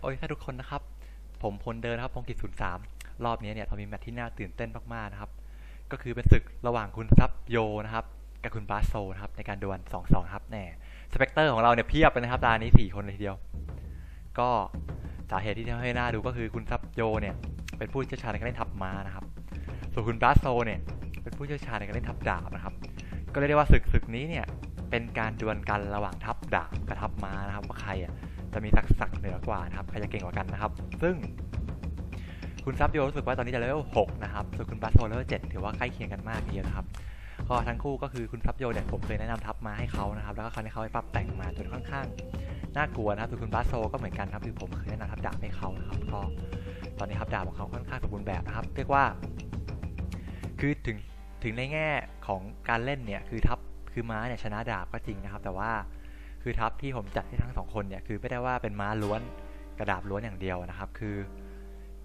โอ้ยทุกคนนะครับ ผมพลเดินนะครับพงกิจศูนย์สามรอบนี้เนี่ยเรามีแมตช์ที่น่าตื่นเต้นมากๆนะครับ ก็คือเป็นศึกระหว่างคุณซับโยนะครับ กับคุณบาสโซนะครับในการดวลสองสองครับแน่สเปกเตอร์ของเราเนี่ยเพียบเลยนะครับตานี้สี่คนเลยทีเดียว ก็สาเหตุที่ทำให้น่าดูก็คือคุณซับโยเนี่ยเป็นผู้เชี่ยวชาญในการเล่นทับม้านะครับ ส่วนคุณบาสโซเนี่ยเป็นผู้เชี่ยวชาญในการเล่นทับดาบนะครับ ก็เรียกได้ว่าศึกศึกนี้เนี่ยเป็นการดวลกันระหว่างทับดาบกับทับม้านะครับว่าใครอะ จะมีศักดิ์ศักดิ์เหนือกว่านะครับใครจะเก่งกว่ากันนะครับ ซึ่งคุณซับโยรู้สึกว่าตอนนี้จะเลเวล6นะครับ ส่วนคุณบาสโซเลเวล7ถือว่าใกล้เคียงกันมากทีเดียวนะครับ ก็ทั้งคู่ก็คือคุณซับโยเนี่ยผมเคยแนะนำทับมาให้เขานะครับ แล้วก็คราวนี้เขาไปปรับแต่งมาจนค่อนข้างน่ากลัวนะครับส่วนคุณบาสโซก็เหมือนกันครับคือผมเคยแนะนำทับดาบให้เขานะครับ ก็ตอนนี้ทับดาบของเขาค่อนข้างสมบูรณ์แบบนะครับ เรียกว่า คือถึงถึงในแง่ของการเล่นเนี่ยคือทับคือม้าเนี่ยชนะดาบก็จริงนะครับ แต่ว่า คือทับที่ผมจัดให้ทั้งสองคนเนี่ยคือไม่ได้ว่าเป็นม้าล้วนกระดาบล้วนอย่างเดียวนะครับ คือ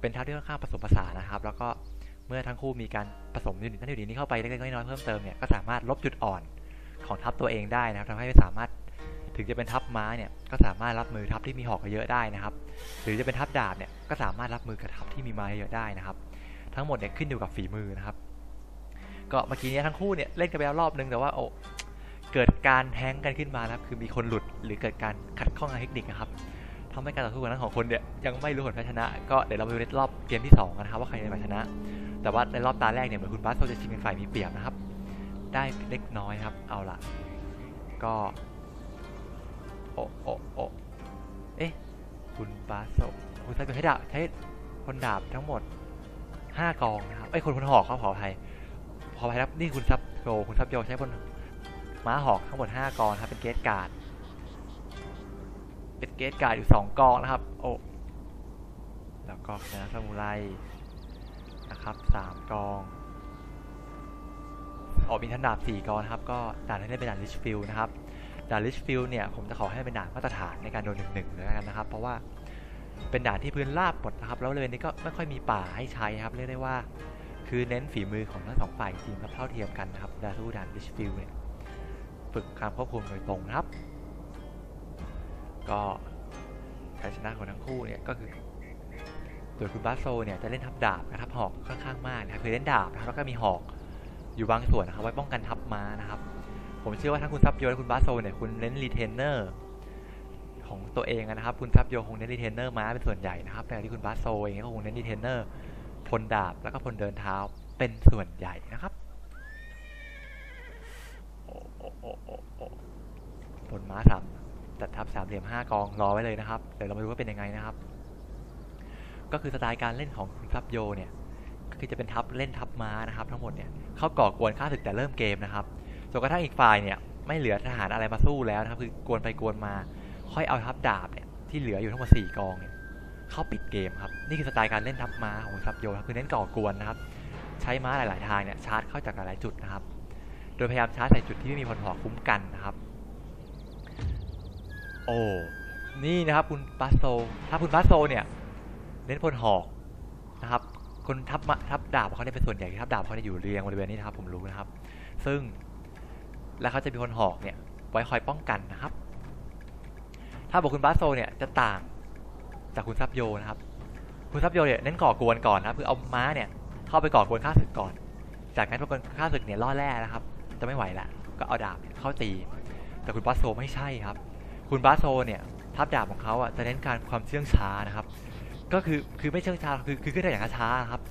เป็นทับที่ค่อนข้างผสมผสานนะครับ แล้วก็เมื่อทั้งคู่มีการผสมยูนิตนั้นยูนิตนี้เข้าไปเล็กๆน้อยๆเพิ่มเติมเนี่ยก็สามารถลบจุดอ่อนของทัพตัวเองได้นะครับทำให้สามารถถึงจะเป็นทัพม้าเนี่ยก็สามารถรับมือทัพที่มีหอกเยอะได้นะครับ หรือจะเป็นทัพดาบเนี่ยก็สามารถรับมือกับทัพที่มีไม้เยอะได้นะครับ ทั้งหมดเนี่ยขึ้นอยู่กับฝีมือนะครับ ก็เมื่อกี้เนี้ทั้งคู่เนี่ยเล่นกันไปแล้วรอบนึงแต่ว่าโอ้ เกิดการแฮงกันขึ้นมานะครับ คือมีคนหลุดหรือเกิดการขัดข้องทางเทคนิคนะครับทำให้การต่อสู้กันทั้งของคนเนี่ยยังไม่รู้ผลแพ้ชนะ ก็เดี๋ยวเราไปดูในรอบเกมที่สองกันนะครับว่าใครจะเป็นฝ่าชนะ แต่ว่าในรอบตาแรกเนี่ยเหมือนคุณบาสโซจะชิงเป็นฝ่ายมีเปรียบนะครับ ได้เล็กน้อยครับ เอาละก็โอโอโอเอ๊ะคุณบาสโซคุณใช้ใช้ดาบใช้คนดาบทั้งหมด5กองนะครับไอ้คนคนหอกเขาขออภัยขออภัยครับนี่คุณซับโยคุณซับโยใช้คน ม้าหอกทั้งหมด5กองครับเป็นเกตการ์ดเป็นเกตการ์ดอยู่2กองนะครับ โอ้แล้วก็คณะซามูไรนะครับสามกองออกมีทันดาบสี่กองนะครับก็ด่านที่เล่นเป็นด่านลิชฟิลนะครับด่านลิชฟิลเนี่ยผมจะขอให้เป็นด่านมาตรฐานในการโดนหนึ่งหนึ่งเลยกันนะครับ เพราะว่าเป็นด่านที่พื้นราบหมดนะครับ แล้วเลยนี้ก็ไม่ค่อยมีป่าให้ใช้ครับเรียกได้ว่า คือเน้นฝีมือของทั้งสองฝ่ายจริงครับเท่าเทียมกันนะครับดานสู้ด่านลิชฟิลเนี่ย ฝึกการควบคุมโดยตรงนะครับ ก็ชัยชนะของทั้งคู่เนี่ยก็คือโดยคุณบาโซเนี่ยจะเล่นทับดาบกับทับหอกค่อนข้างมากนะครับคือเล่นดาบนะแล้วก็มีหอกอยู่บางส่วนนะครับไว้ป้องกันทับม้านะครับ ผมเชื่อว่าทั้งคุณซับโยและคุณบาโซเนี่ยคุณเน้นรีเทนเนอร์ของตัวเองนะครับ คุณซับโยคงเน้นรีเทนเนอร์ม้าเป็นส่วนใหญ่นะครับแต่ที่คุณบาโซเองก็คงเน้นรีเทนเนอร์พลดาบแล้วก็พลเดินเท้าเป็นส่วนใหญ่นะครับโอ้ โอ้โอ้โอ้โอ้พลม้าสามจัดทับสามเหลี่ยมห้ากองรอไว้เลยนะครับ เดี๋ยวเรามาดูว่าเป็นยังไงนะครับ ก็คือสไตล์การเล่นของคุณซับโยเนี่ยก็คือจะเป็นทับเล่นทับม้านะครับ ทั้งหมดเนี่ยเข้าก่อกวนข้าศึกแต่เริ่มเกมนะครับจนกระทั่งอีกฝ่ายเนี่ยไม่เหลือทหารอะไรมาสู้แล้วนะครับคือกวนไปกวนมา ค่อยเอาทับดาบเนี่ยที่เหลืออยู่ทั้งหมด4กองเนี่ยเข้าปิดเกมครับนี่คือสไตล์การเล่นทับม้าของคุณซับโยครับคือเน้นก่อกวนนะครับ ใช้ม้าหลาย ๆ ทางเนี่ยชาร์จเข้าจากหลายๆจุดนะครับ โดยพยายามชาร์จใส่จุดที่ไม่มีพลหอกคุ้มกันนะครับ โอ้ นี่นะครับคุณบาสโซ ถ้าคุณบาสโซเนี่ยเน้นพลหอกนะครับ คนทับมาทับดาบเขาเนี่ยเป็นส่วนใหญ่ทับดาบเขาเนี่ยอยู่เรียงบริเวณนี้นะครับผมรู้นะครับ ซึ่งแล้วเขาจะมีพลหอกเนี่ยไว้คอยป้องกันนะครับ ถ้าบอกคุณบาสโซเนี่ยจะต่างจากคุณซับโยนะครับคุณซับโยเนี่ยเน้นก่อกวนก่อนนะครับคือเอาม้าเนี่ยเข้าไปก่อกวนข้าศึกก่อน จากนั้นพอข้าศึกเนี่ยล่อแร่นะครับ จะไม่ไหวละก็เอาดาบเข้าตี แต่คุณบาโซไม่ใช่ครับ คุณบาโซเนี่ยทับดาบของเขาอะจะเน้นการความเชื่องช้านะครับ ก็คือคือไม่เชื่องช้าคือคือขึ้นได้อย่างช้าครับ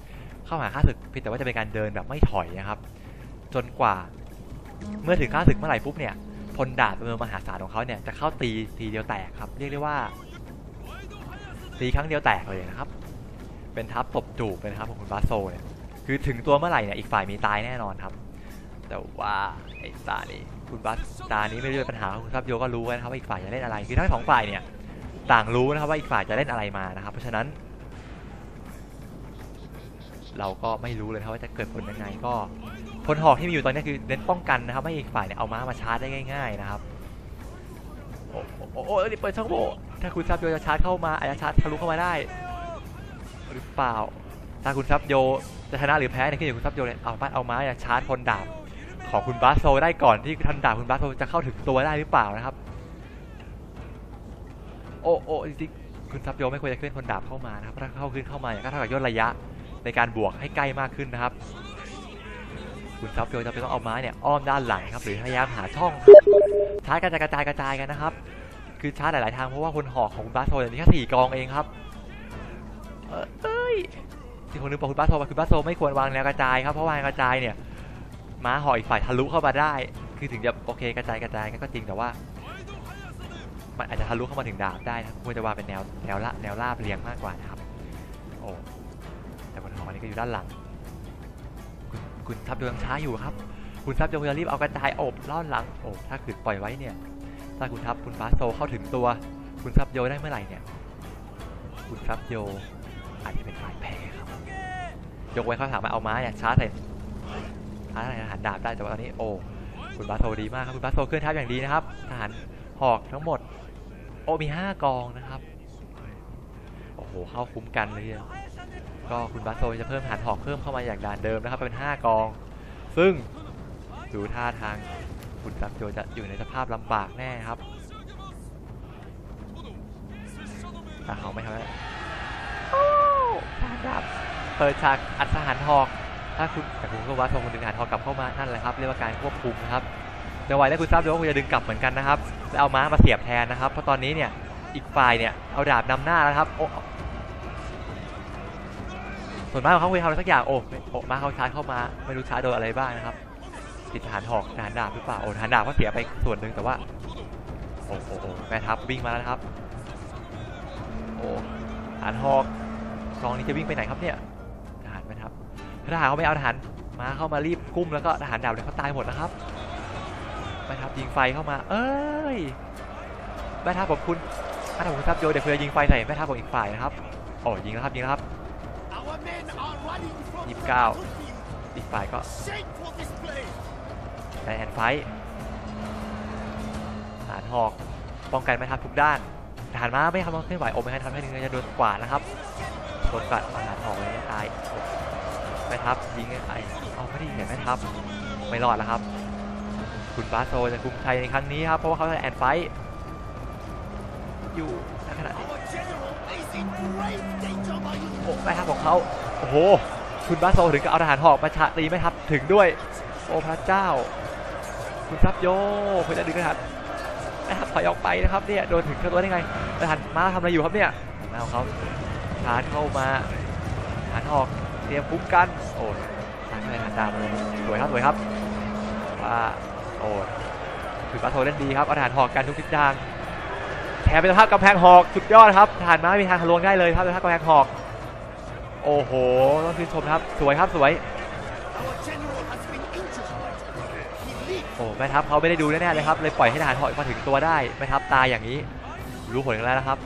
เข้าหาข้าศึกเพียงแต่ว่าจะเป็นการเดินแบบไม่ถอยนะครับ จนกว่า เมื่อถึงข้าศึกเมื่อไหร่ปุ๊บเนี่ยพลดาบจำนวนมหาศาลของเขาเนี่ยจะเข้าตีทีเดียวแตกครับ เรียกได้ว่าตีครั้งเดียวแตกเลยนะครับ เป็นทับตบจูบเลยนะครับของคุณบาโซเนี่ยคือถึงตัวเมื่อไหร่เนี่ยอีกฝ่ายมีตายแน่นอนครับ แต่ว่าไอ้ตานี้คุณบาสตานี้ไม่รู้เป็นปัญหาคุณซับโยก็รู้นะครับว่าอีกฝ่ายจะเล่นอะไรคือทั้งสองฝ่ายเนี่ยต่างรู้นะครับว่าอีกฝ่ายจะเล่นอะไรมานะครับ เพราะฉะนั้น เราก็ไม่รู้เลยครับว่าจะเกิดผลยังไงก็พลหอกที่มีอยู่ตอนนี้คือเน้นป้องกันนะครับ ไม่ให้อีกฝ่ายเนี่ยเอาม้ามาชาร์จได้ง่าย ๆนะครับโอ้โหเปิดช่องโหว่ถ้าคุณซับโยจะชาร์จเข้ามาอาจจะชาร์จทะลุเข้ามาได้ หรือเปล่าถ้าคุณซับโยจะชนะหรือแพ้เนี่ยขึ้นอยู่คุณซับโยเนี่ยเอาบ้านเอาม้าจะชาร์จพลดาบ ของคุณบาสโซได้ก่อนที่ทันดาบคุณบาสโซจะเข้าถึงตัวได้หรือเปล่านะครับ โอ้โอ้จริงคุณซับโยไม่ควรจะเคลื่อนคนดาบเข้ามานะครับถ้าเข้าขึ้นเข้ามาเนี่ยก็เท่ากับย่นระยะในการบวกให้ใกล้มากขึ้นนะครับ คุณซับโยจะเป็นต้องเอาไม้เนี่ยอ้อมด้านหลังครับหรือพยายามหาช่องชาร์จกระจายกระจายกระจายกันนะครับ คือชาร์จหลายๆทางเพราะว่าคนหอกของคุณบาสโซเนี่ยมีแค่สี่กองเองครับเอ้ยที่คนนึงบอกคุณบาสโซว่าคุณบาสโซไม่ควรวางแนวกระจายครับเพราะวางกระจายเนี่ย ม้าหอกอีกฝ่ายทะลุเข้ามาได้ คือถึงจะโอเคกระจายกระจายก็จริงแต่ว่า มันอาจจะทะลุเข้ามาถึงดาบได้นะควรจะวางเป็นแนวแนวละแนวราบเรียงมากกว่านะครับโอ้แต่คนหอกอันนี้ก็อยู่ด้านหลัง คุณทับโยยังช้าอยู่ครับ คุณทับโยจะรีบเอากระจายโอบล่อนหลังโอ้ถ้าขืนปล่อยไว้เนี่ยถ้าคุณทับคุณบาโซเข้าถึงตัว คุณทับโยได้เมื่อไหร่เนี่ย คุณทับโยอาจจะเป็นฝ่ายแพ้ครับยกเว้นเขาสามมาเอาม้าเนี่ยชาร์จใส่ ชาร์จใส่ทหารดาบได้แต่ว่าตอนนี้โอ้คุณบาโซดีมากครับคุณบาโซเคลื่อนทัพอย่างดีนะครับทหารหอกทั้งหมด โอ้มี 5 กองนะครับโอ้โหเข้าคุ้มกันเลยก็คุณบาโซจะเพิ่มทหารหอกเพิ่มเข้ามาอย่างด่านเดิมนะครับเป็น 5 กอง ซึ่งดูท่าทางคุณซับโยจะอยู่ในสภาพลำบากแน่ครับถ้าเขาไม่ทำอะไรโอ้ทหารดาบเปิดฉากอัดทหารหอก ถ้าคุณแต่คุณก็วัดส่งคุณดึงหารหอกกลับเข้ามานั่นแหละครับเรียกว่าการควบคุมนะครับเดี๋ยวไว้แล้วคุณทราบด้วยว่าคุณจะดึงกลับเหมือนกันนะครับแล้วเอาม้ามาเสียบแทนนะครับ เพราะตอนนี้เนี่ยอีกฝ่ายเนี่ยเอาดาบนำหน้าแล้วครับโอ้ส่วนมาของเขาคุยทำอะไรสักอย่างโอ้โอ้มาเขาชาร์จเข้ามาไม่รู้ชาร์จโดนอะไรบ้างนะครับ ติดทหารหอกทหารดาบหรือเปล่าโอ้ทหารดาบก็เสียไปส่วนหนึ่งแต่ว่าโอ้โหโอ้แม่ทัพวิ่งมาแล้วครับโอ้ทหารหอกกองนี้จะวิ่งไปไหนครับเนี่ย ทหารเขาไม่เอาทหารมาเข้ามารีบกุ้มแล้วก็ทหารดาบเนี่ยเขาตายหมดนะครับแม่ทัพยิงไฟเข้ามา เอ้ยแม่ทัพของคุณแม่ทัพของคุณทัพโยเดี๋ยวคุณจะยิงไฟใส่แม่ทัพของอีกฝ่ายนะครับโอ้ยิงแล้วครับยิงแล้วครับยี่สิบเก้าอีกฝ่ายก็ Shameful display. ในแอนไฟท์ทหารหอกป้องกันแม่ทัพทุกด้านทหารม้าไม่ทำเคลื่อนไหวโอ้ไม่ให้ทำให้หนึ่งจะโดนกวาดนะครับโดนกวาดทหารหอกเลยตาย โอ้แม่ทัพยิงไอ้เอาไม่ได้ยิงแม่ทัพไม่รอดแล้วครับ คุณบาโซจะคุมชัยในครั้งนี้ครับ เพราะว่าเขาจะแอนไฟท์อยู่ในขณะนี้โอ้แม่ทัพของเขาโอ้โหคุณบาโซถึงกับเอาทหารหอกมาชะตีแม่ทัพถึงด้วย โอ้พระเจ้า คุณซับโยเพื่อจะดึงทหารแม่ทัพถอยออกไปนะครับเนี่ยโดนถึงเข้าตัวได้ไงทหารมาทำอะไรอยู่ครับเนี่ยมาของเขาชารเข้ามาทหารหอก เตรียมคุ้มกันโอ้ยทหารทหารดาบเลยสวยครับสวยครับว่าโอ้ยคุณบาโซเล่นดีครับอาทหารหอกกันทุกทิศทางแถมเป็นสภาพกำแพงหอกสุดยอดครับทหารม้าไม่มีทางทะลวงได้เลยครับเป็นภาพกำแพงหอก โอ้โหต้องชื่นชมครับ สวยครับสวยโอ้แม่ทัพเขาไม่ได้ดูแน่ๆเลยครับเลยปล่อยให้ทหารถอยมาถึงตัวได้แม่ทัพตายอย่างนี้ รู้ผลกันแล้วนะครับ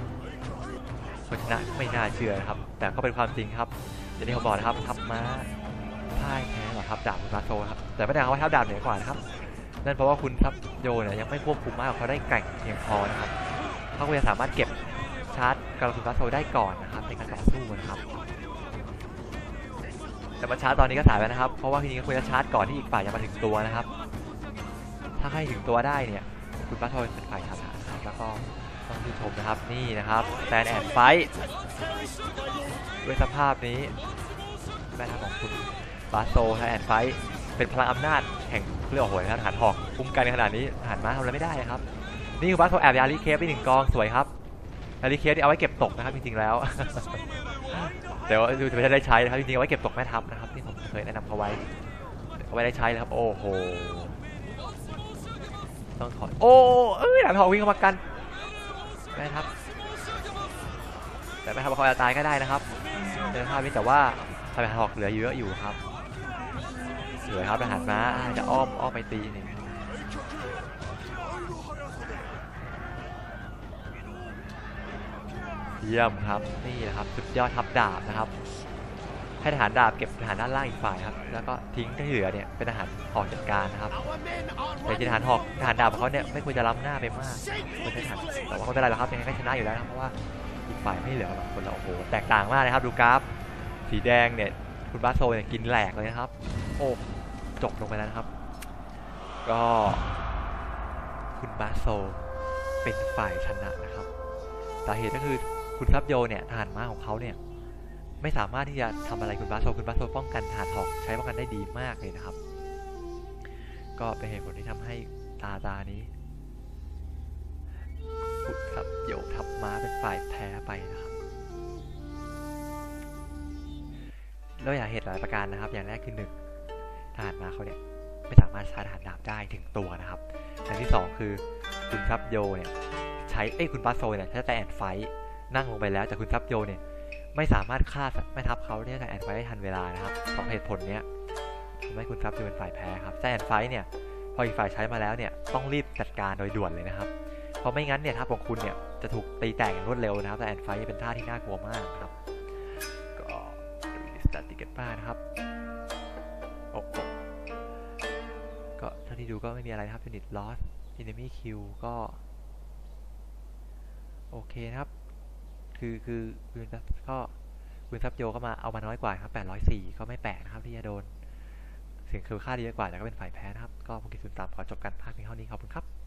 ชนะไม่น่าเชื่อนะครับ แต่ก็เป็นความจริงครับ อย่างที่ผมบอกนะครับทัพม้าพ่ายแพ้หรอทัพดาบคุณมาโซครับแต่ไม่ได้เขาว่าทัพดาบเหนือกว่านะครับนั่นเพราะว่าคุณทัพโยเนี่ยยังไม่ควบคุมม้าของเขาได้แกร่งเพียงพอนะครับเขาก็จะสามารถเก็บชาร์จกับคุณมาโซได้ก่อนนะครับในการต่อสู้นะครับแต่มาชาร์จตอนนี้ก็สายแล้วนะครับ เพราะว่าทีนี้ควรจะชาร์จก่อนที่อีกฝ่ายจะมาถึงตัวนะครับ ถ้าให้ถึงตัวได้เนี่ย คุณบัสโทนเป็นฝ่ายชนะนะครับ แล้วก็ต้องชื่นชมนะครับ นี่นะครับแซนแอนไฟ ด้วยสภาพนี้แม่ทัพของคุณบาโซแซนแอนไฟเป็นพลังอำนาจแห่งเรื่องโอ้โหนะครับทหารหอกคุ้มกันขนาดนี้ทหารม้าทำอะไรไม่ได้นะครับ นี่คือบาโซแอบยาลีเคฟไปหนึ่งกองสวยครับยาลีเคฟที่เอาไว้เก็บตกนะครับจริงๆแล้วแต่ว่าดูจะไม่ได้ใช้นะครับจริงๆเอาไว้เก็บตกแม่ทัพนะครับที่ผมเคยแนะนำเขาไว้เอาไว้ได้ใช้นะครับ โอ้โหต้องถอยโอ้เอ้ยหลังทองวิ่งเข้ามากันแม่ทัพแต่แม่ทัพเขาจะตายก็ได้นะครับ นภาพนี้แต่ว่าทหารหอกเหลือเยอะอยู่ครับเหลือครับทหารม้าจะอ้อมอ้อมไปตีหนึ่งเยี่ยมครับนี่นะครับสุดยอดทัพดาบนะครับ ให้ทหารดาบเก็บทหารด้านล่างอีกฝ่ายครับ แล้วก็ทิ้งที่เหลือเนี่ยเป็นทหารหอกจัดการนะครับแต่ทหารหอกทหารดาบของเขาเนี่ยไม่ควรจะล้ำหน้าไปมาก Shameful ไม่ใช่ทหารแต่ว่าเขาไม่เป็นไรหรอกครับยังไงก็ชนะอยู่แล้วนะครับเพราะว่า อีกฝ่ายไม่เหลือหรอกคนละโอ้โหแตกต่างมากเลยครับดูกราฟ สีแดงเนี่ยคุณบาโซเนี่ยกินแหลกเลยนะครับ โอ้จบลงไปแล้วนะครับ ก็ คุณบาโซเป็นฝ่ายชนะนะครับสาเหตุก็คือคุณซับโยเนี่ยทหารม้าของเขาเนี่ยไม่สามารถที่จะทำอะไรคุณบาโซคุณบาโซป้องกันทหารหอกใช้ป้องกันได้ดีมากเลยนะครับ ก็เป็นเหตุผลที่ทำให้ตาตานี้ แล้วอยางเหตุหลายประการนะครับ อย่างแรกคือหนึ่งทหารมาเขาเนี่ยไม่สามารถชาร์จทหารดาบได้ถึงตัวนะครับอย่างที่สองคือคุณซับโยเนี่ยใช้เอ้ยคุณบาสโซเนี่ยใช้แต่แอนไฟนั่งลงไปแล้วแต่คุณซับโยเนี่ยไม่สามารถฆ่าแม่ทัพเขาเนี่ยแต่แอนไฟได้ทันเวลานะครับสองเหตุผลเนี้ยทำให้คุณซับจะเป็นฝ่ายแพ้ครับแต่แอนไฟเนี่ยพออีกฝ่ายใช้มาแล้วเนี่ยต้องรีบจัดการโดยด่วนเลยนะครับเพราะไม่งั้นเนี่ยทัพของคุณเนี่ยจะถูกตีแตกอย่างรวดเร็วนะครับแต่แอนไฟเป็นท่าที่น่ากลัวมากครับ ดูสถิติกันบ้านะครับโอ้โอก็เท่าที่ดูก็ไม่มีอะไรนะครับ unit loss enemy kill ก็ โอเคนะครับ คือคือคือก็คุณซับโยก็มาเอามาน้อยกว่าครับ 804 ก็ไม่แปลกนะครับที่จะโดนเสียงคือค่าดีกว่าแต่ก็เป็นฝ่ายแพ้นะครับ ก็ภูกิจศูนย์สามขอจบการภาคเพียงเท่านี้ขอบคุณครับ